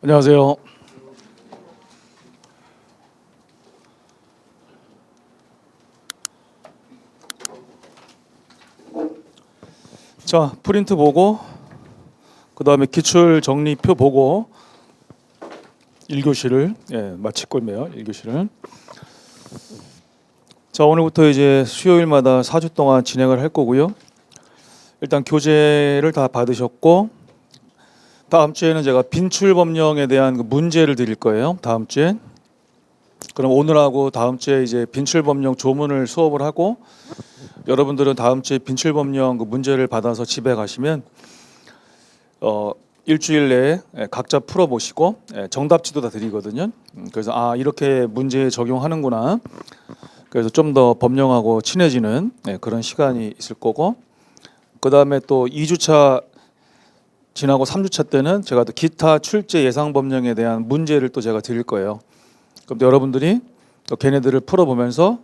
안녕하세요. 자, 프린트 보고 그 다음에 기출 정리표 보고 1교시를 예, 마칠 거예요. 1교시를. 자, 오늘부터 이제 수요일마다 4주 동안 진행을 할 거고요. 일단 교재를 다 받으셨고 다음 주에는 제가 빈출 법령에 대한 그 문제를 드릴 거예요. 다음 주에. 그럼 오늘하고 다음 주에 이제 빈출 법령 조문을 수업을 하고 여러분들은 다음 주에 빈출 법령 그 문제를 받아서 집에 가시면 어 일주일 내에 예, 각자 풀어 보시고 예, 정답지도 다 드리거든요. 음, 그래서 아 이렇게 문제에 적용하는구나. 그래서 좀 더 법령하고 친해지는 예, 그런 시간이 있을 거고 그 다음에 또 2주차 지나고 3주차 때는 제가 또 기타 출제 예상 법령에 대한 문제를 또 제가 드릴 거예요. 그럼 또 여러분들이 또 걔네들을 풀어보면서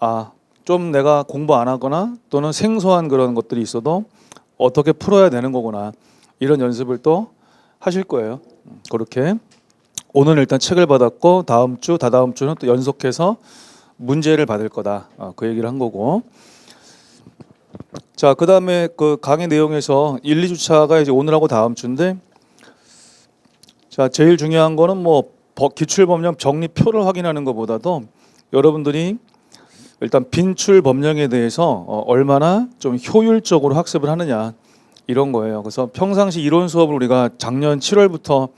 아 좀 내가 공부 안 하거나 또는 생소한 그런 것들이 있어도 어떻게 풀어야 되는 거구나 이런 연습을 또 하실 거예요. 음, 그렇게 오늘 일단 책을 받았고 다음 주 다다음 주는 또 연속해서 문제를 받을 거다. 어, 그 얘기를 한 거고. 자, 그다음에 그 강의 내용에서 1, 2주차가 이제 오늘하고 다음 주인데 자, 제일 중요한 거는 뭐 법- 기출 법령 정리표를 확인하는 것보다도 여러분들이 일단 빈출 법령에 대해서 어, 얼마나 좀 효율적으로 학습을 하느냐 이런 거예요. 그래서 평상시 이론 수업을 우리가 작년 7월부터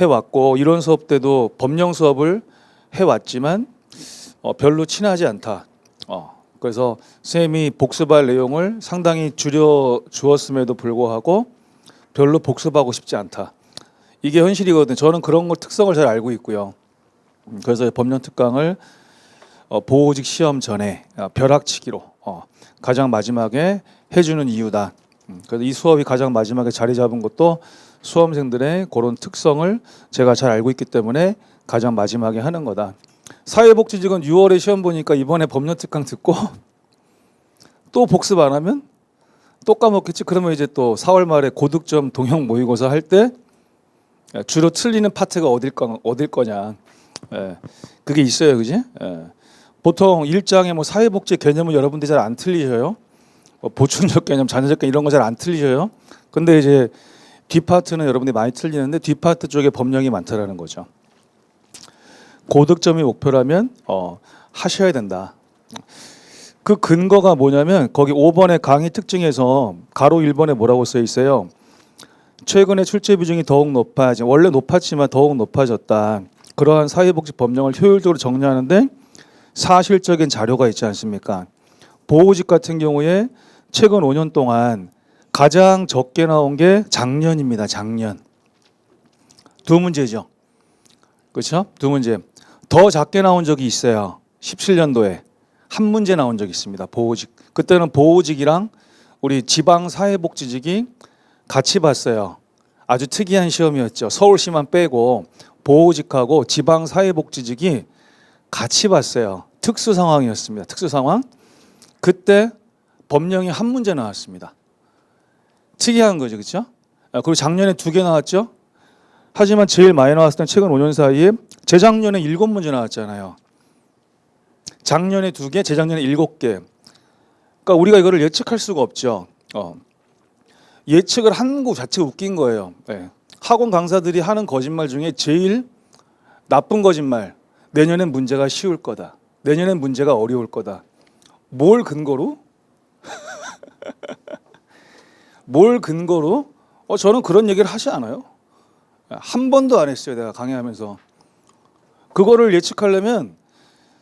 해 왔고 이론 수업 때도 법령 수업을 해 왔지만 어, 별로 친하지 않다. 어, 그래서 쌤이 복습할 내용을 상당히 줄여 주었음에도 불구하고 별로 복습하고 싶지 않다. 이게 현실이거든요. 저는 그런 걸 특성을 잘 알고 있고요. 음, 그래서 법령 특강을 어, 보호직 시험 전에 어, 벼락치기로 어, 가장 마지막에 해주는 이유다. 음, 그래서 이 수업이 가장 마지막에 자리 잡은 것도 수험생들의 그런 특성을 제가 잘 알고 있기 때문에 가장 마지막에 하는 거다. 사회복지직은 6월에 시험 보니까 이번에 법령 특강 듣고 또 복습 안 하면 또 까먹겠지. 그러면 이제 또 4월 말에 고득점 동형 모의고사 할 때 주로 틀리는 파트가 어딜 거 어딜 거냐. 예, 그게 있어요, 그지? 예. 보통 일장에 뭐 사회복지 개념은 여러분들이 잘 안 틀리셔요. 뭐 보충적 개념, 자녀적 개념 이런 거 잘 안 틀리셔요. 근데 이제 뒷 파트는 여러분들이 많이 틀리는데 뒷 파트 쪽에 법령이 많다라는 거죠. 고득점이 목표라면 어, 하셔야 된다. 그 근거가 뭐냐면 거기 5번의 강의 특징에서 가로 1번에 뭐라고 써 있어요. 최근에 출제 비중이 더욱 높아지 원래 높았지만 더욱 높아졌다. 그러한 사회복지 법령을 효율적으로 정리하는데 사실적인 자료가 있지 않습니까? 보호직 같은 경우에 최근 5년 동안 가장 적게 나온 게 작년입니다. 작년. 두 문제죠. 그렇죠? 두 문제. 더 작게 나온 적이 있어요. 17년도에 한 문제 나온 적이 있습니다. 보호직. 그때는 보호직이랑 우리 지방 사회복지직이 같이 봤어요. 아주 특이한 시험이었죠. 서울시만 빼고 보호직하고 지방 사회복지직이 같이 봤어요. 특수 상황이었습니다. 특수 상황. 그때 법령이 한 문제 나왔습니다. 특이한 거죠, 그렇죠? 아, 그리고 작년에 두 개 나왔죠. 하지만 제일 많이 나왔을 땐 최근 5년 사이에 재작년에 일곱 문제 나왔잖아요. 작년에 두 개, 재작년에 일곱 개. 그러니까 우리가 이거를 예측할 수가 없죠. 어. 예측을 한 거 자체가 웃긴 거예요. 예. 학원 강사들이 하는 거짓말 중에 제일 나쁜 거짓말. 내년엔 문제가 쉬울 거다. 내년엔 문제가 어려울 거다. 뭘 근거로? 뭘 근거로? 어, 저는 그런 얘기를 하지 않아요. 한 번도 안 했어요. 내가 강의하면서. 그거를 예측하려면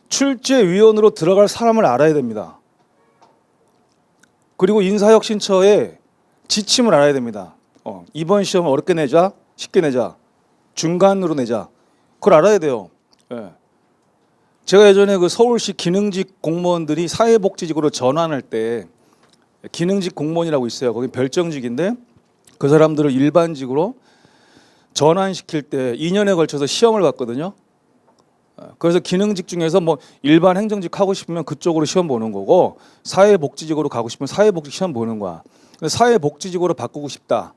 출제위원으로 들어갈 사람을 알아야 됩니다. 그리고 인사혁신처의 지침을 알아야 됩니다. 어, 이번 시험 어렵게 내자, 쉽게 내자, 중간으로 내자. 그걸 알아야 돼요. 예. 제가 예전에 그 서울시 기능직 공무원들이 사회복지직으로 전환할 때 기능직 공무원이라고 있어요. 거기 별정직인데 그 사람들을 일반직으로 전환시킬 때 2년에 걸쳐서 시험을 봤거든요. 어, 그래서 기능직 중에서 뭐 일반 행정직 하고 싶으면 그쪽으로 시험 보는 거고 사회복지직으로 가고 싶으면 사회복지 시험 보는 거야. 사회복지직으로 바꾸고 싶다.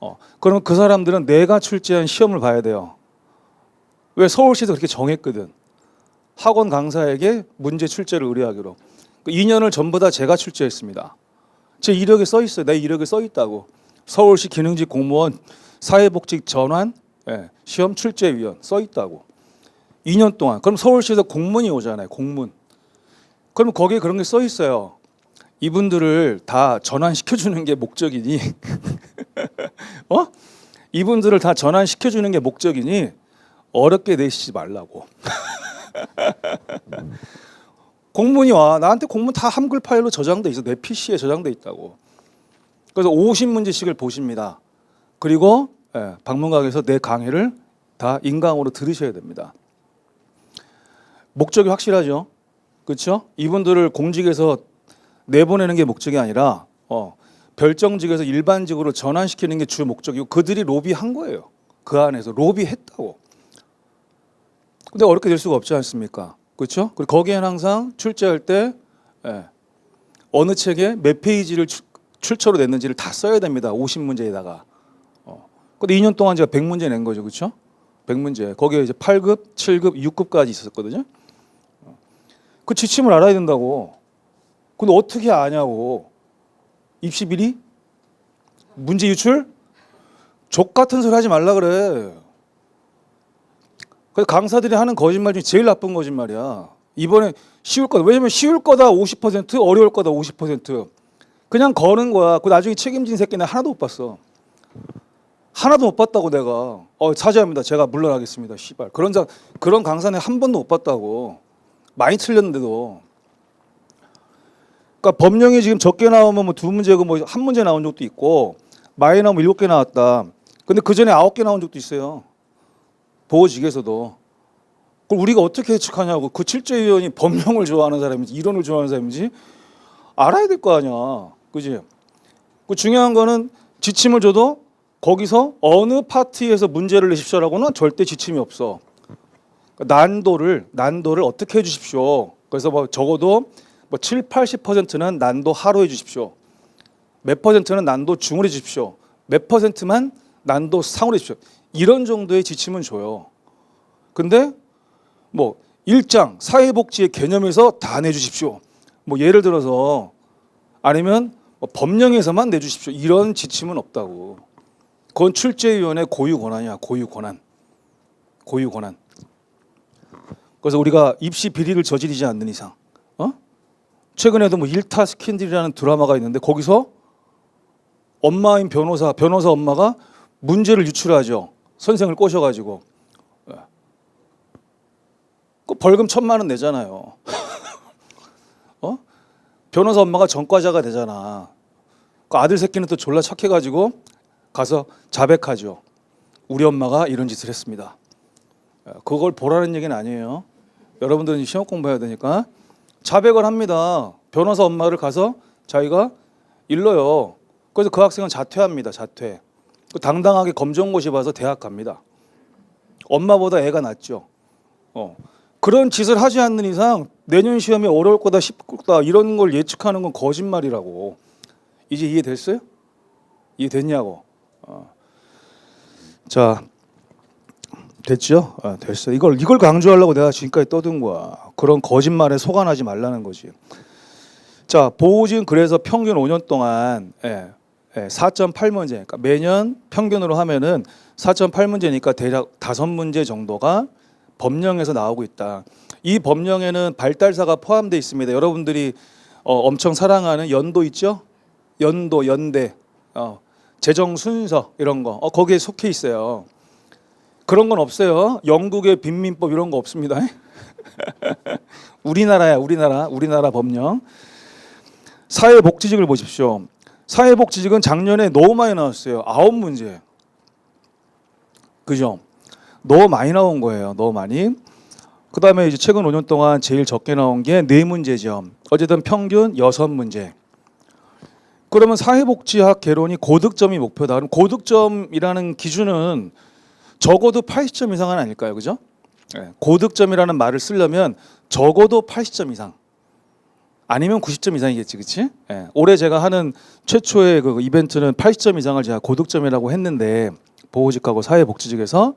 어, 그러면 그 사람들은 내가 출제한 시험을 봐야 돼요. 왜 서울시에서 그렇게 정했거든. 학원 강사에게 문제 출제를 의뢰하기로. 그 2년을 전부 다 제가 출제했습니다. 제 이력에 써 있어요. 내 이력에 써 있다고. 서울시 기능직 공무원 사회복지 전환 예, 시험 출제위원 써 있다고. 2년 동안. 그럼 서울시에서 공문이 오잖아요. 공문. 그럼 거기에 그런 게 써 있어요. 이분들을 다 전환시켜 주는 게 목적이니 어? 이분들을 다 전환시켜 주는 게 목적이니 어렵게 내시지 말라고. 공문이 와. 나한테 공문 다 한글 파일로 저장돼 있어. 내 PC에 저장돼 있다고. 그래서 50문제씩을 보십니다. 그리고 예, 방문각에서 내 강의를 다 인강으로 들으셔야 됩니다. 목적이 확실하죠. 그렇죠? 이분들을 공직에서 내보내는 게 목적이 아니라 어, 별정직에서 일반직으로 전환시키는 게 주 목적이고 그들이 로비한 거예요. 그 안에서 로비했다고. 근데 어렵게 될 수가 없지 않습니까? 그렇죠? 그리고 거기에는 항상 출제할 때 예, 어느 책에 몇 페이지를 출, 출처로 냈는지를 다 써야 됩니다. 50문제에다가. 어. 근데 2년 동안 제가 100문제 낸 거죠. 그렇죠? 100문제. 거기에 이제 8급, 7급, 6급까지 있었거든요. 어. 그 지침을 알아야 된다고. 근데 어떻게 아냐고. 입시 비리? 문제 유출? 족 같은 소리 하지 말라 그래. 그 강사들이 하는 거짓말 중에 제일 나쁜 거짓말이야. 이번에 쉬울 거다. 왜냐면 쉬울 거다 50%, 어려울 거다 50%. 그냥 거는 거야. 그 나중에 책임진 새끼는 하나도 못 봤어. 하나도 못 봤다고 내가. 어 사죄합니다. 제가 물러나겠습니다. 씨발. 그런 자 그런 강사는 한 번도 못 봤다고. 많이 틀렸는데도. 그러니까 법령이 지금 적게 나오면 뭐 두 문제고 뭐 한 문제 나온 적도 있고 많이 나오면 일곱 개 나왔다. 근데 그 전에 아홉 개 나온 적도 있어요. 보호직에서도. 그걸 우리가 어떻게 예측하냐고. 그 칠제위원이 법령을 좋아하는 사람인지 이론을 좋아하는 사람인지 알아야 될 거 아니야. 그지? 그 중요한 거는 지침을 줘도 거기서 어느 파트에서 문제를 내십시오라고는 절대 지침이 없어. 그러니까 난도를 난도를 어떻게 해 주십시오. 그래서 뭐 적어도 뭐 7, 80%는 난도 하로 해 주십시오. 몇 퍼센트는 난도 중으로 해 주십시오. 몇 퍼센트만 난도 상으로 해 주십시오. 이런 정도의 지침은 줘요. 근데 뭐 일장 사회복지의 개념에서 다 내주십시오. 뭐 예를 들어서 아니면 뭐 법령에서만 내주십시오. 이런 지침은 없다고. 그건 출제위원회 고유 권한이야. 고유 권한. 고유 권한. 그래서 우리가 입시 비리를 저지르지 않는 이상, 어? 최근에도 뭐 일타 스캔들이라는 드라마가 있는데 거기서 엄마인 변호사, 변호사 엄마가 문제를 유출하죠. 선생을 꼬셔가지고 예. 그 벌금 천만 원 내잖아요. 어? 변호사 엄마가 전과자가 되잖아. 그 아들 새끼는 또 졸라 착해가지고 가서 자백하죠. 우리 엄마가 이런 짓을 했습니다. 예, 그걸 보라는 얘기는 아니에요. 여러분들은 시험 공부해야 되니까 자백을 합니다. 변호사 엄마를 가서 자기가 일러요. 그래서 그 학생은 자퇴합니다. 자퇴. 그 당당하게 검정고시 봐서 대학 갑니다. 엄마보다 애가 낫죠. 어. 그런 짓을 하지 않는 이상 내년 시험이 어려울 거다 거다 이런 걸 예측하는 건 거짓말이라고. 이제 이해됐어요? 이해됐냐고. 어. 자 됐죠? 어, 됐어. 이걸 이걸 강조하려고 내가 지금까지 떠든 거야. 그런 거짓말에 속아나지 말라는 거지. 자 보호진 그래서 평균 5년 동안 예, 예, 4.8문제. 그러니까 매년 평균으로 하면은 4.8문제니까 대략 다섯 문제 정도가 법령에서 나오고 있다. 이 법령에는 발달사가 포함되어 있습니다. 여러분들이 어, 엄청 사랑하는 연도 있죠? 연도, 연대, 어, 재정 순서 이런 거 어, 거기에 속해 있어요. 그런 건 없어요. 영국의 빈민법 이런 거 없습니다. 우리나라야, 우리나라, 우리나라 법령. 사회복지직을 보십시오. 사회복지직은 작년에 너무 많이 나왔어요. 아홉 문제. 그죠? 너무 많이 나온 거예요. 너무 많이. 그 다음에 이제 최근 5년 동안 제일 적게 나온 게 네 문제죠. 어쨌든 평균 여섯 문제. 그러면 사회복지학 개론이 고득점이 목표다. 그럼 고득점이라는 기준은 적어도 80점 이상은 아닐까요? 그죠? 예, 고득점이라는 말을 쓰려면 적어도 80점 이상. 아니면 90점 이상이겠지, 그렇지? 예. 올해 제가 하는 최초의 그 이벤트는 80점 이상을 제가 고득점이라고 했는데 보호직하고 사회복지직에서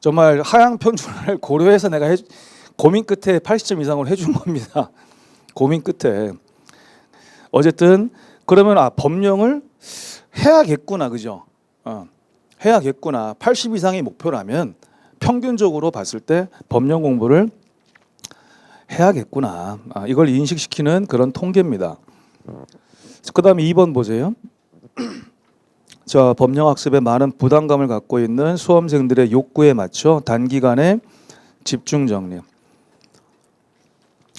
정말 하향 편준을 고려해서 내가 해, 고민 끝에 80점 이상을 해준 겁니다. 고민 끝에 어쨌든 그러면 아 법령을 해야겠구나, 그죠? 어, 해야겠구나. 80 이상이 목표라면 평균적으로 봤을 때 법령 공부를 해야겠구나. 아, 이걸 인식시키는 그런 통계입니다. 그다음에 2번 보세요. 자, 법령 학습에 많은 부담감을 갖고 있는 수험생들의 욕구에 맞춰 단기간에 집중 정리.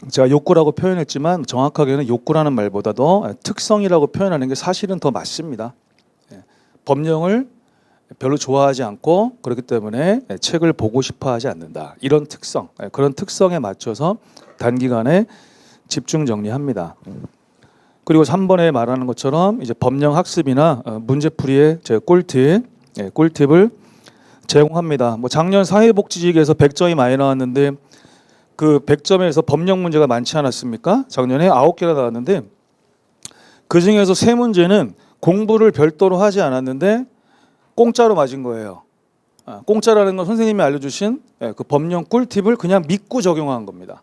제가 욕구라고 표현했지만 정확하게는 욕구라는 말보다도 특성이라고 표현하는 게 사실은 더 맞습니다. 예. 법령을 별로 좋아하지 않고 그렇기 때문에 책을 보고 싶어 하지 않는다. 이런 특성, 예, 그런 특성에 맞춰서 단기간에 집중 정리합니다. 그리고 3번에 말하는 것처럼 이제 법령 학습이나 어, 문제풀이의 제 꿀팁, 예, 꿀팁을 제공합니다. 뭐 작년 사회복지직에서 100점이 많이 나왔는데 그 100점에서 법령 문제가 많지 않았습니까? 작년에 9개가 나왔는데 그 중에서 세 문제는 공부를 별도로 하지 않았는데 공짜로 맞은 거예요. 아, 공짜라는 건 선생님이 알려주신 예, 그 법령 꿀팁을 그냥 믿고 적용한 겁니다.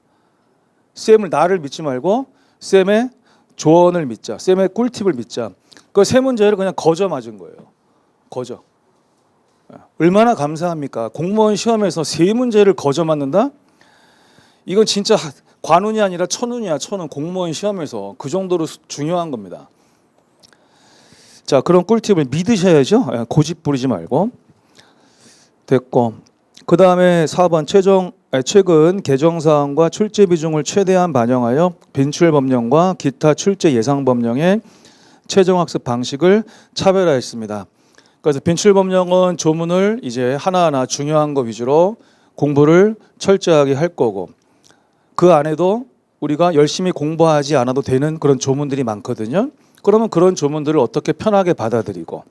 쌤을 나를 믿지 말고 쌤의 조언을 믿자. 쌤의 꿀팁을 믿자. 그 세 문제를 그냥 거저 맞은 거예요. 거저. 예, 얼마나 감사합니까? 공무원 시험에서 세 문제를 거저 맞는다? 이건 진짜 하- 관운이 아니라 천운이야. 천운 공무원 시험에서 그 정도로 수- 중요한 겁니다. 자, 그런 꿀팁을 믿으셔야죠. 예, 고집 부리지 말고. 됐고. 그 다음에 4번 최종 아니, 최근 개정 사항과 출제 비중을 최대한 반영하여 빈출 법령과 기타 출제 예상 법령의 최종 학습 방식을 차별화했습니다. 그래서 빈출 법령은 조문을 이제 하나하나 중요한 거 위주로 공부를 철저하게 할 거고 그 안에도 우리가 열심히 공부하지 않아도 되는 그런 조문들이 많거든요. 그러면 그런 조문들을 어떻게 편하게 받아들이고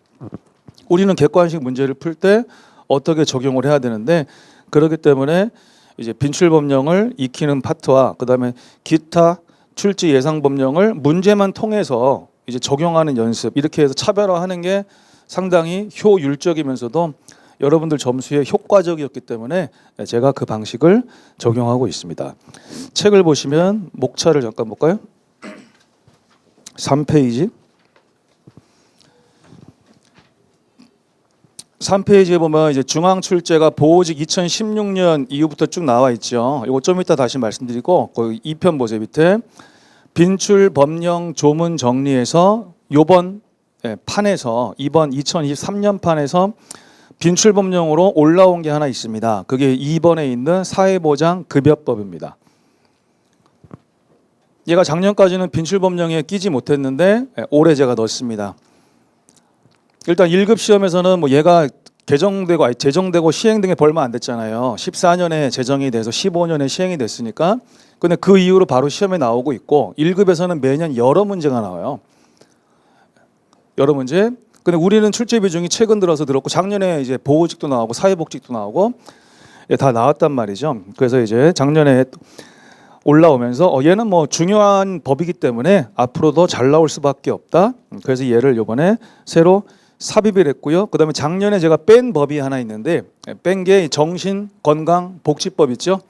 우리는 객관식 문제를 풀 때 어떻게 적용을 해야 되는데 그렇기 때문에 이제 빈출 법령을 익히는 파트와 그다음에 기타 출제 예상 법령을 문제만 통해서 이제 적용하는 연습 이렇게 해서 차별화하는 게 상당히 효율적이면서도 여러분들 점수에 효과적이었기 때문에 제가 그 방식을 적용하고 있습니다. 책을 보시면 목차를 잠깐 볼까요? 3페이지. 3페이지에 보면 이제 중앙 출제가 보호직 2016년 이후부터 쭉 나와 있죠. 이거 좀 이따 다시 말씀드리고 거기 2편 보세요 밑에 빈출 법령 조문 정리해서 요번 예, 판에서 이번 2023년 판에서 빈출 법령으로 올라온 게 하나 있습니다. 그게 2번에 있는 사회보장 급여법입니다. 얘가 작년까지는 빈출 법령에 끼지 못했는데 예, 올해 제가 넣었습니다. 일단 1급 시험에서는 뭐 얘가 개정되고 아니, 제정되고 시행 등에 벌마 안 됐잖아요. 14년에 제정이 돼서 15년에 시행이 됐으니까. 근데 그 이후로 바로 시험에 나오고 있고 1급에서는 매년 여러 문제가 나와요. 여러 문제. 근데 우리는 출제 비중이 최근 들어서 늘었고 작년에 이제 보호직도 나오고 사회복직도 나오고 예, 다 나왔단 말이죠. 그래서 이제 작년에 올라오면서 어, 얘는 뭐 중요한 법이기 때문에 앞으로도 잘 나올 수밖에 없다. 음, 그래서 얘를 이번에 새로 삽입을 했고요. 그다음에 작년에 제가 뺀 법이 하나 있는데 예, 뺀게 정신 건강 복지법 있죠.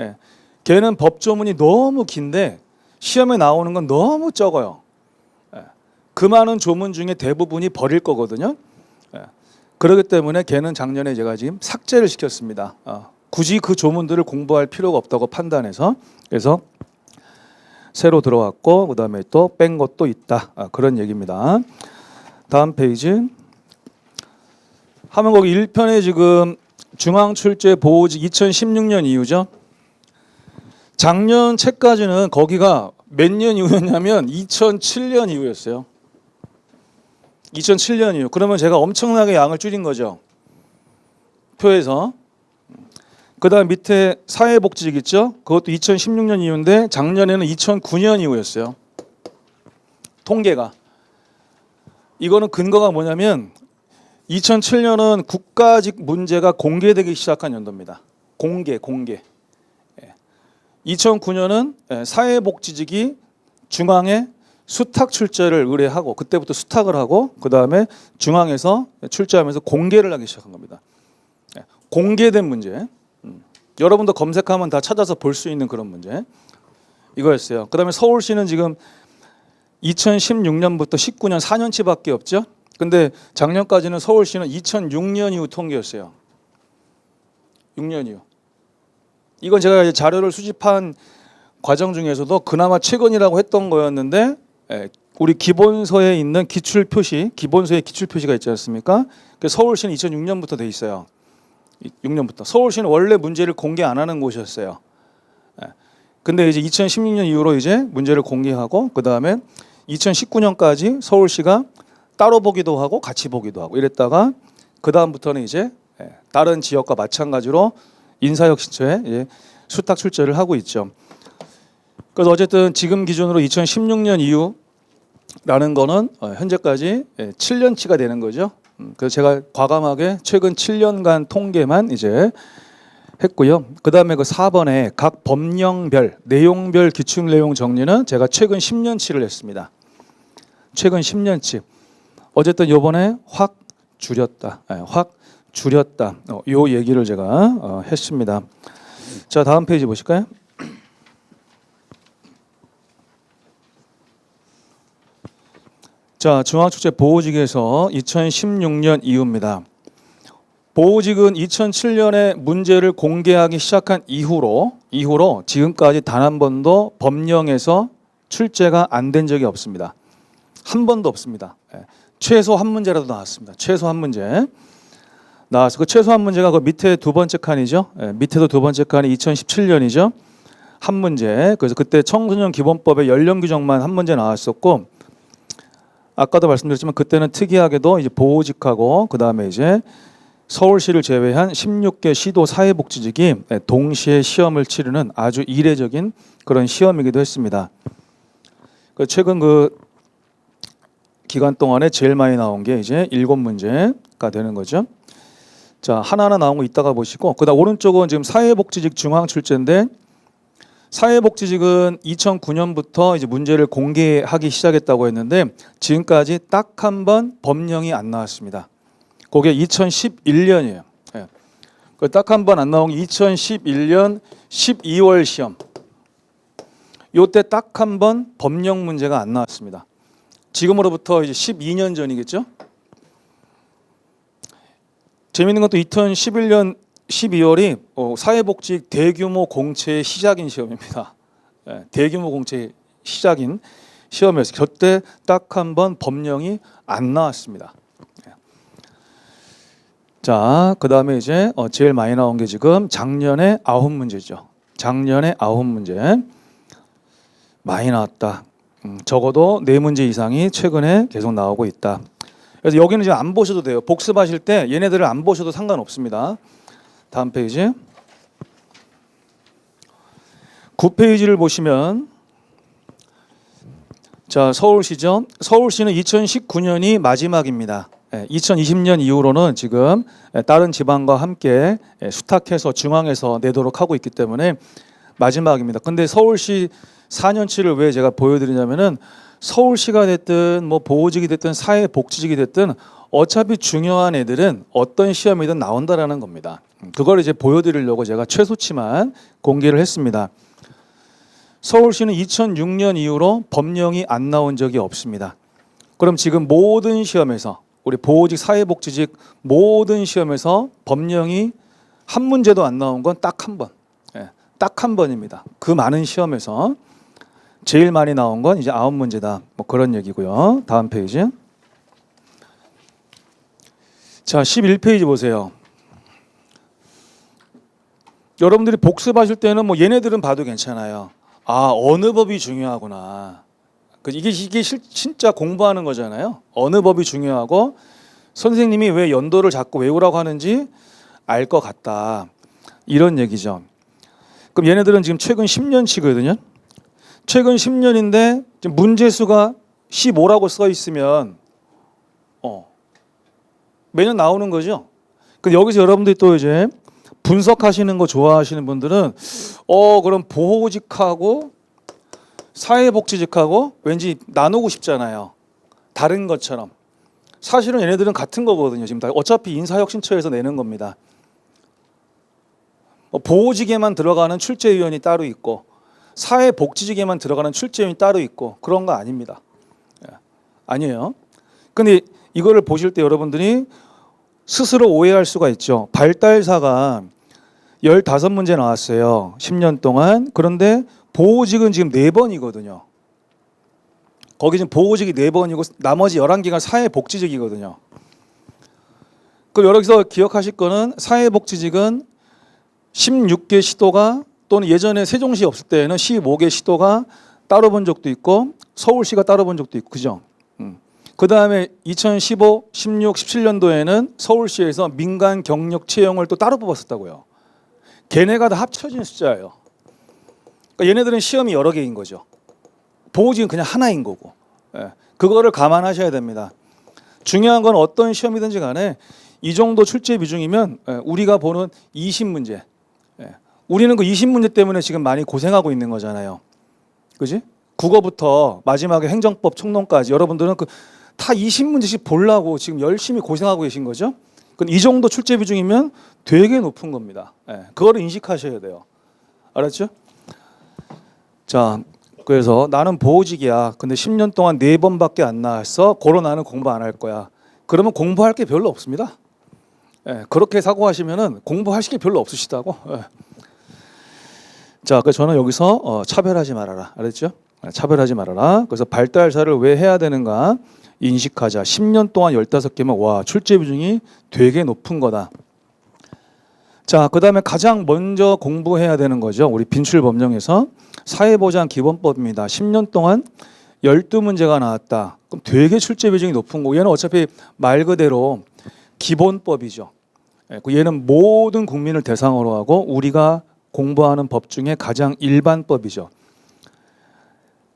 예. 걔는 법조문이 너무 긴데 시험에 나오는 건 너무 적어요. 예. 그 많은 조문 중에 대부분이 버릴 거거든요. 예. 그렇기 때문에 걔는 작년에 제가 지금 삭제를 시켰습니다. 어, 굳이 그 조문들을 공부할 필요가 없다고 판단해서 그래서 새로 들어왔고 그다음에 또 뺀 것도 있다 아, 그런 얘기입니다. 다음 페이지 하면 거기 1편에 지금 중앙 출제 보호직 2016년 이후죠. 작년 책까지는 거기가 몇 년 이후였냐면 2007년 이후였어요. 2007년 이후. 그러면 제가 엄청나게 양을 줄인 거죠. 표에서. 그다음 밑에 사회복지직 있죠? 그것도 2016년 이후인데 작년에는 2009년 이후였어요. 통계가. 이거는 근거가 뭐냐면 2007년은 국가직 문제가 공개되기 시작한 연도입니다. 공개, 공개. 예. 2009년은 예, 사회복지직이 중앙에 수탁 출제를 의뢰하고 그때부터 수탁을 하고 그 다음에 중앙에서 출제하면서 공개를 하기 시작한 겁니다. 예, 공개된 문제. 음, 여러분도 검색하면 다 찾아서 볼 수 있는 그런 문제. 이거였어요. 그 다음에 서울시는 지금 2016년부터 19년 4년치밖에 없죠. 근데 작년까지는 서울시는 2006년 이후 통계였어요. 6년 이후. 이건 제가 자료를 수집한 과정 중에서도 그나마 최근이라고 했던 거였는데 예, 우리 기본서에 있는 기출 표시, 기본서에 기출 표시가 있지 않습니까? 그 서울시는 2006년부터 돼 있어요. 6년부터. 서울시는 원래 문제를 공개 안 하는 곳이었어요. 예. 근데 이제 2016년 이후로 이제 문제를 공개하고 그 다음에 2019년까지 서울시가 따로 보기도 하고 같이 보기도 하고 이랬다가 그 다음부터는 이제 예, 다른 지역과 마찬가지로 인사혁신처에 이제 수탁 출제를 하고 있죠. 그래서 어쨌든 지금 기준으로 2016년 이후라는 거는 어, 현재까지 7년치가 되는 거죠. 음, 그래서 제가 과감하게 최근 7년간 통계만 이제 했고요. 그다음에 그 4번에 각 법령별 내용별 기출 내용 정리는 제가 최근 10년치를 했습니다. 최근 10년치. 어쨌든 요번에 확 줄였다. 예, 확 줄였다. 어, 요 얘기를 제가 어, 했습니다. 자, 다음 페이지 보실까요? 자, 중앙축제 보호직에서 2016년 이후입니다. 보호직은 2007년에 문제를 공개하기 시작한 이후로 이후로 지금까지 단 한 번도 법령에서 출제가 안 된 적이 없습니다. 한 번도 없습니다. 예. 최소 한 문제라도 나왔습니다. 최소 한 문제 나와서 그 최소 한 문제가 그 밑에 두 번째 칸이죠. 예, 밑에도 두 번째 칸이 2017년이죠. 한 문제. 그래서 그때 청소년 기본법의 연령 규정만 한 문제 나왔었고 아까도 말씀드렸지만 그때는 특이하게도 이제 보호직하고 그 다음에 이제 서울시를 제외한 16개 시도 사회복지직이 동시에 시험을 치르는 아주 이례적인 그런 시험이기도 했습니다. 그 최근 그 기간 동안에 제일 많이 나온 게 이제 일곱 문제가 되는 거죠. 자 하나하나 나온 거 이따가 보시고 그다음 오른쪽은 지금 사회복지직 중앙 출제인데 사회복지직은 2009년부터 이제 문제를 공개하기 시작했다고 했는데 지금까지 딱 한 번 법령이 안 나왔습니다. 그게 2011년이에요. 그딱 한 번 안 나온 게 2011년 12월 시험. 요때 딱 한 번 법령 문제가 안 나왔습니다. 지금으로부터 이제 12년 전이겠죠? 재밌는 것도 2011년 12월이 어, 사회복지 대규모 공채의 시작인 시험입니다. 예, 대규모 공채 시작인 시험에서 그때 딱 한 번 법령이 안 나왔습니다. 예. 자, 그 다음에 이제 어, 제일 많이 나온 게 지금 작년에 아홉 문제죠. 작년에 아홉 문제 많이 나왔다. 음, 적어도 네 문제 이상이 최근에 계속 나오고 있다. 그래서 여기는 지금 안 보셔도 돼요. 복습하실 때 얘네들을 안 보셔도 상관없습니다. 다음 페이지. 9페이지를 보시면 자, 서울시죠. 서울시는 2019년이 마지막입니다. 2020년 이후로는 지금 다른 지방과 함께 수탁해서 중앙에서 내도록 하고 있기 때문에 마지막입니다. 근데 서울시 4년치를 왜 제가 보여드리냐면은 서울시가 됐든 뭐 보호직이 됐든 사회복지직이 됐든 어차피 중요한 애들은 어떤 시험이든 나온다라는 겁니다. 그걸 이제 보여드리려고 제가 최소치만 공개를 했습니다. 서울시는 2006년 이후로 법령이 안 나온 적이 없습니다. 그럼 지금 모든 시험에서 우리 보호직 사회복지직 모든 시험에서 법령이 한 문제도 안 나온 건 딱 한 번. 예, 딱한 번입니다. 그 많은 시험에서 제일 많이 나온 건 이제 아홉 문제다. 뭐 그런 얘기고요. 다음 페이지. 자, 11페이지 보세요. 여러분들이 복습하실 때는 뭐 얘네들은 봐도 괜찮아요. 아, 어느 법이 중요하구나. 그 이게 이게 실, 진짜 공부하는 거잖아요. 어느 법이 중요하고 선생님이 왜 연도를 자꾸 외우라고 하는지 알 것 같다. 이런 얘기죠. 그럼 얘네들은 지금 최근 10년치거든요. 최근 10년인데 지금 문제 수가 15라고 써 있으면 어 매년 나오는 거죠. 그 여기서 여러분들이 또 이제 분석하시는 거 좋아하시는 분들은 어 그럼 보호직하고 사회복지직하고 왠지 나누고 싶잖아요. 다른 것처럼. 사실은 얘네들은 같은 거거든요. 지금 다 어차피 인사혁신처에서 내는 겁니다. 뭐 보호직에만 들어가는 출제위원이 따로 있고 사회복지직에만 들어가는 출제위원이 따로 있고 그런 거 아닙니다. 예. 아니에요. 근데 이거를 보실 때 여러분들이 스스로 오해할 수가 있죠. 발달사가 15문제 나왔어요. 10년 동안. 그런데 보호직은 지금 4번이거든요. 거기 지금 보호직이 4번이고 나머지 11개가 사회복지직이거든요. 그럼 여기서 기억하실 거는 사회복지직은 16개 시도가 또는 예전에 세종시 없을 때에는 15개 시도가 따로 본 적도 있고 서울시가 따로 본 적도 있고 그죠? 그 다음에 2015, 16, 17년도에는 서울시에서 민간 경력 채용을 또 따로 뽑았었다고요. 걔네가 다 합쳐진 숫자예요. 그러니까 얘네들은 시험이 여러 개인 거죠. 보호직은 그냥 하나인 거고. 예. 그거를 감안하셔야 됩니다. 중요한 건 어떤 시험이든지 간에 이 정도 출제 비중이면 예, 우리가 보는 20문제. 예. 우리는 그 20문제 때문에 지금 많이 고생하고 있는 거잖아요. 그지? 국어부터 마지막에 행정법 총론까지 여러분들은 그 다 20문제씩 보려고 지금 열심히 고생하고 계신 거죠. 그이 정도 출제 비중이면 되게 높은 겁니다. 예, 그거를 인식하셔야 돼요. 알았죠? 자, 그래서 나는 보호직이야. 근데 10년 동안 네 번밖에 안 나왔어. 고로 나는 공부 안 할 거야. 그러면 공부할 게 별로 없습니다. 예, 그렇게 사고하시면은 공부하실 게 별로 없으시다고. 예. 자, 그래서 저는 여기서 어, 차별하지 말아라. 알았죠? 예, 차별하지 말아라. 그래서 발달사를 왜 해야 되는가 인식하자. 10년 동안 15개면 와 출제 비중이 되게 높은 거다. 자, 그다음에 가장 먼저 공부해야 되는 거죠. 우리 빈출 법령에서 사회보장 기본법입니다. 10년 동안 12문제가 나왔다. 그럼 되게 출제 비중이 높은 거. 얘는 어차피 말 그대로 기본법이죠. 예, 그 얘는 모든 국민을 대상으로 하고 우리가 공부하는 법 중에 가장 일반법이죠.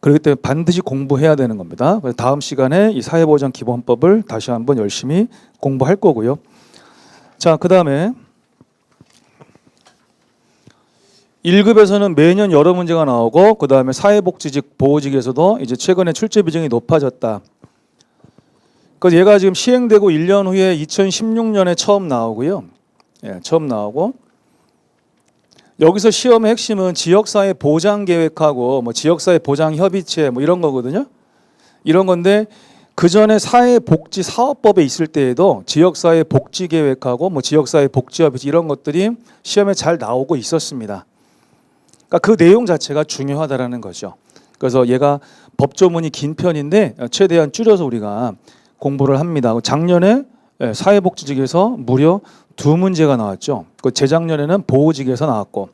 그렇기 때문에 반드시 공부해야 되는 겁니다. 다음 시간에 이 사회보장 기본법을 다시 한번 열심히 공부할 거고요. 자, 그 다음에 1급에서는 매년 여러 문제가 나오고 그 다음에 사회복지직 보호직에서도 이제 최근에 출제 비중이 높아졌다. 그래서 얘가 지금 시행되고 1년 후에 2016년에 처음 나오고요. 예, 처음 나오고 여기서 시험의 핵심은 지역사회 보장 계획하고 뭐 지역사회 보장 협의체 뭐 이런 거거든요. 이런 건데 그 전에 사회복지 사업법에 있을 때에도 지역사회 복지 계획하고 뭐 지역사회 복지 협의체 이런 것들이 시험에 잘 나오고 있었습니다. 그러니까 그 내용 자체가 중요하다라는 거죠. 그래서 얘가 법조문이 긴 편인데 최대한 줄여서 우리가 공부를 합니다. 작년에 예, 사회복지직에서 무려 두 문제가 나왔죠. 그 재작년에는 보호직에서 나왔고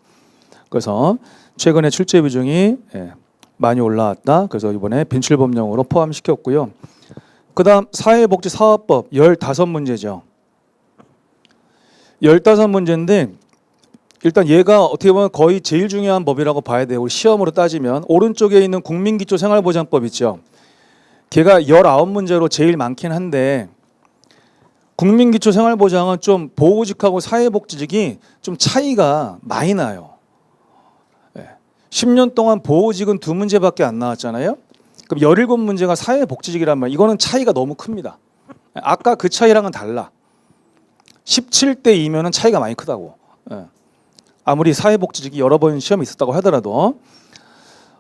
그래서 최근에 출제 비중이 예, 많이 올라왔다. 그래서 이번에 빈출법령으로 포함시켰고요. 그다음 사회복지사업법 15문제죠. 15문제인데 일단 얘가 어떻게 보면 거의 제일 중요한 법이라고 봐야 돼요. 우리 시험으로 따지면 오른쪽에 있는 국민기초생활보장법 있죠. 걔가 19문제로 제일 많긴 한데 국민기초생활보장은 좀 보호직하고 사회복지직이 좀 차이가 많이 나요. 예. 10년 동안 보호직은 두 문제밖에 안 나왔잖아요. 그럼 17문제가 사회복지직이란 말. 이거는 차이가 너무 큽니다. 아까 그 차이랑은 달라. 17대 2면은 차이가 많이 크다고. 예. 아무리 사회복지직이 여러 번 시험이 있었다고 하더라도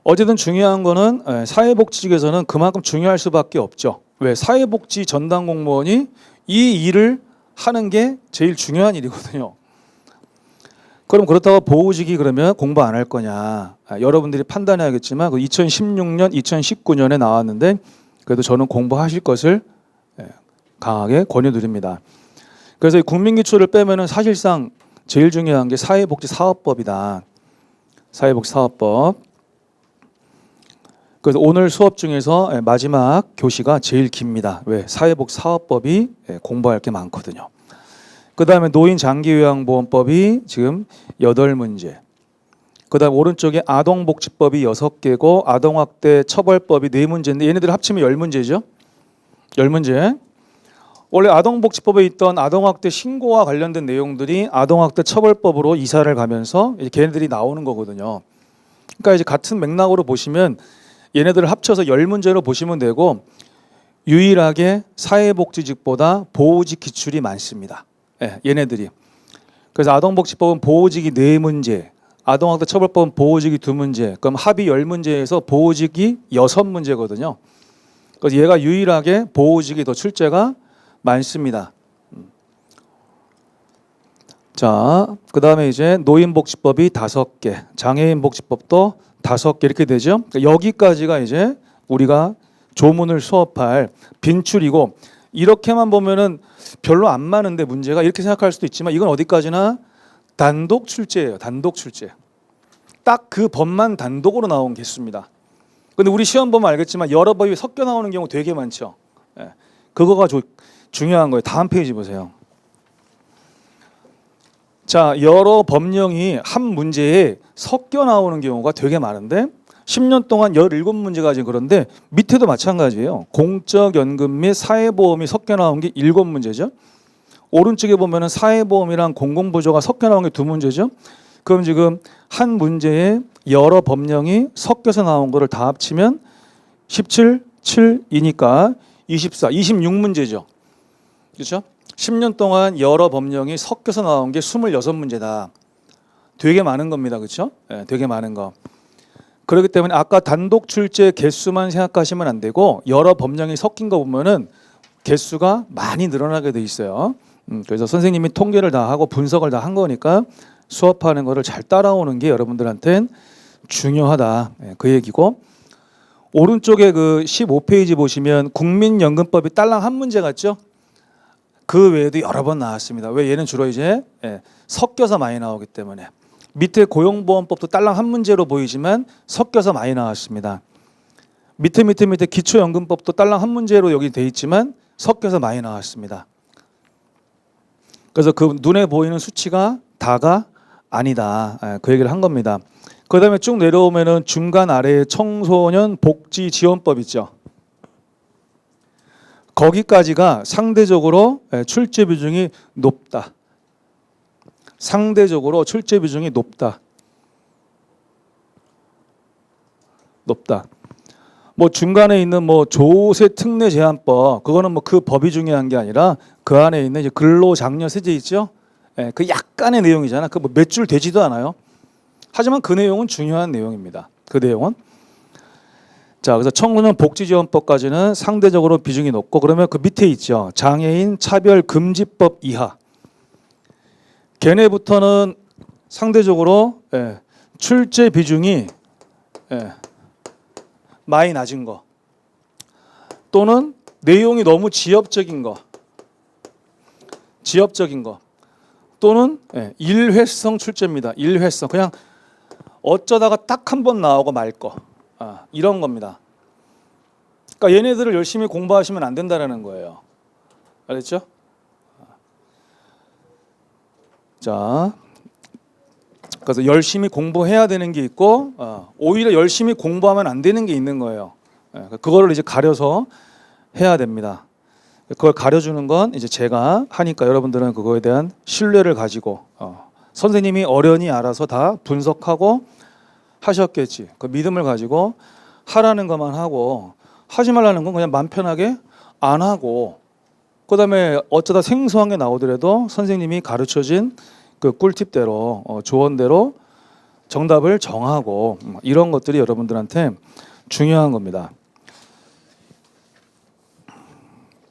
어쨌든 중요한 거는 예, 사회복지직에서는 그만큼 중요할 수밖에 없죠. 왜 사회복지 전담 공무원이 이 일을 하는 게 제일 중요한 일이거든요. 그럼 그렇다고 보호직이 그러면 공부 안 할 거냐? 아, 여러분들이 판단해야겠지만 그 2016년, 2019년에 나왔는데 그래도 저는 공부하실 것을 예, 강하게 권유드립니다. 그래서 이 국민기초를 빼면은 사실상 제일 중요한 게 사회복지 사업법이다. 사회복지 사업법. 그래서 오늘 수업 중에서 예, 마지막 교시가 제일 깁니다. 왜? 사회복지사업법이 예, 공부할 게 많거든요. 그 다음에 노인 장기요양보험법이 지금 여덟 문제. 그 다음 오른쪽에 아동복지법이 여섯 개고 아동학대 처벌법이 네 문제인데 얘네들 합치면 열 문제죠. 열 문제. 원래 아동복지법에 있던 아동학대 신고와 관련된 내용들이 아동학대 처벌법으로 이사를 가면서 이제 걔네들이 나오는 거거든요. 그러니까 이제 같은 맥락으로 보시면 얘네들을 합쳐서 열 문제로 보시면 되고 유일하게 사회복지직보다 보호직 기출이 많습니다. 예, 얘네들이. 그래서 아동복지법은 보호직이 네 문제, 아동학대 처벌법은 보호직이 두 문제, 그럼 합이 열 문제에서 보호직이 여섯 문제거든요. 그래서 얘가 유일하게 보호직이 더 출제가 많습니다. 음. 자, 그 다음에 이제 노인복지법이 다섯 개, 장애인복지법도 다섯 개 이렇게 되죠. 그러니까 여기까지가 이제 우리가 조문을 수업할 빈출이고 이렇게만 보면은 별로 안 많은데 문제가 이렇게 생각할 수도 있지만 이건 어디까지나 단독 출제예요. 단독 출제. 딱 그 법만 단독으로 나온 개수입니다. 근데 우리 시험 보면 알겠지만 여러 법이 섞여 나오는 경우 되게 많죠. 예. 그거가 조, 중요한 거예요. 다음 페이지 보세요. 자, 여러 법령이 한 문제에 섞여 나오는 경우가 되게 많은데 10년 동안 17문제가 지금 그런데 밑에도 마찬가지예요. 공적 연금 및 사회보험이 섞여 나온 게 7문제죠. 오른쪽에 보면은 사회보험이랑 공공부조가 섞여 나온 게 두 문제죠. 그럼 지금 한 문제에 여러 법령이 섞여서 나온 거를 다 합치면 17, 7이니까 24, 26문제죠. 그렇죠? 10년 동안 여러 법령이 섞여서 나온 게 26문제다. 되게 많은 겁니다. 그렇죠? 예, 되게 많은 거. 그렇기 때문에 아까 단독 출제 개수만 생각하시면 안 되고 여러 법령이 섞인 거 보면은 개수가 많이 늘어나게 돼 있어요. 음, 그래서 선생님이 통계를 다 하고 분석을 다 한 거니까 수업하는 거를 잘 따라오는 게 여러분들한테는 중요하다. 예, 그 얘기고 오른쪽에 그 15페이지 보시면 국민연금법이 딸랑 한 문제 같죠? 그 외에도 여러 번 나왔습니다. 왜 얘는 주로 이제 예, 섞여서 많이 나오기 때문에 밑에 고용보험법도 딸랑 한 문제로 보이지만 섞여서 많이 나왔습니다. 밑에 밑에 밑에 기초연금법도 딸랑 한 문제로 여기 돼 있지만 섞여서 많이 나왔습니다. 그래서 그 눈에 보이는 수치가 다가 아니다. 예, 그 얘기를 한 겁니다. 그다음에 쭉 내려오면은 중간 아래에 청소년 복지 지원법 있죠. 거기까지가 상대적으로 예, 출제 비중이 높다. 상대적으로 출제 비중이 높다. 높다. 뭐 중간에 있는 뭐 조세 특례 제한법 그거는 뭐 그 법이 중요한 게 아니라 그 안에 있는 이제 근로 장려 세제 있죠. 예, 그 약간의 내용이잖아. 그 뭐 몇 줄 되지도 않아요. 하지만 그 내용은 중요한 내용입니다. 그 내용은 자 그래서 청소년 복지지원법까지는 상대적으로 비중이 높고 그러면 그 밑에 있죠. 장애인 차별 금지법 이하. 걔네부터는 상대적으로 예, 출제 비중이 예, 많이 낮은 거 또는 내용이 너무 지엽적인 거 지엽적인 거 또는 예, 일회성 출제입니다. 일회성 그냥 어쩌다가 딱 한 번 나오고 말 거. 아, 이런 겁니다. 그러니까 얘네들을 열심히 공부하시면 안 된다라는 거예요. 알겠죠? 자, 그래서 열심히 공부해야 되는 게 있고 어, 오히려 열심히 공부하면 안 되는 게 있는 거예요. 예, 그거를 이제 가려서 해야 됩니다. 그걸 가려주는 건 이제 제가 하니까 여러분들은 그거에 대한 신뢰를 가지고 어, 선생님이 어련히 알아서 다 분석하고 하셨겠지. 그 믿음을 가지고 하라는 것만 하고 하지 말라는 건 그냥 맘 편하게 안 하고 그다음에 어쩌다 생소한 게 나오더라도 선생님이 가르쳐진 그 꿀팁대로 어, 조언대로 정답을 정하고 음, 이런 것들이 여러분들한테 중요한 겁니다.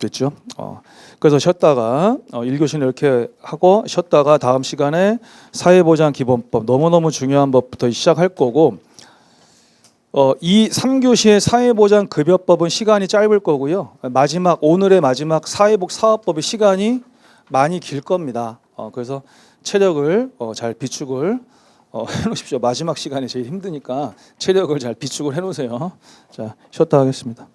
됐죠? 어, 그래서 쉬었다가 어, 1교시는 이렇게 하고 쉬었다가 다음 시간에 사회보장 기본법 너무너무 중요한 법부터 시작할 거고 어, 이 3교시의 사회보장 급여법은 시간이 짧을 거고요. 마지막 오늘의 마지막 사회복 사업법의 시간이 많이 길 겁니다. 어, 그래서 체력을 어, 잘 비축을 어, 해놓으십시오. 마지막 시간이 제일 힘드니까 체력을 잘 비축을 해놓으세요. 자, 쉬었다 하겠습니다.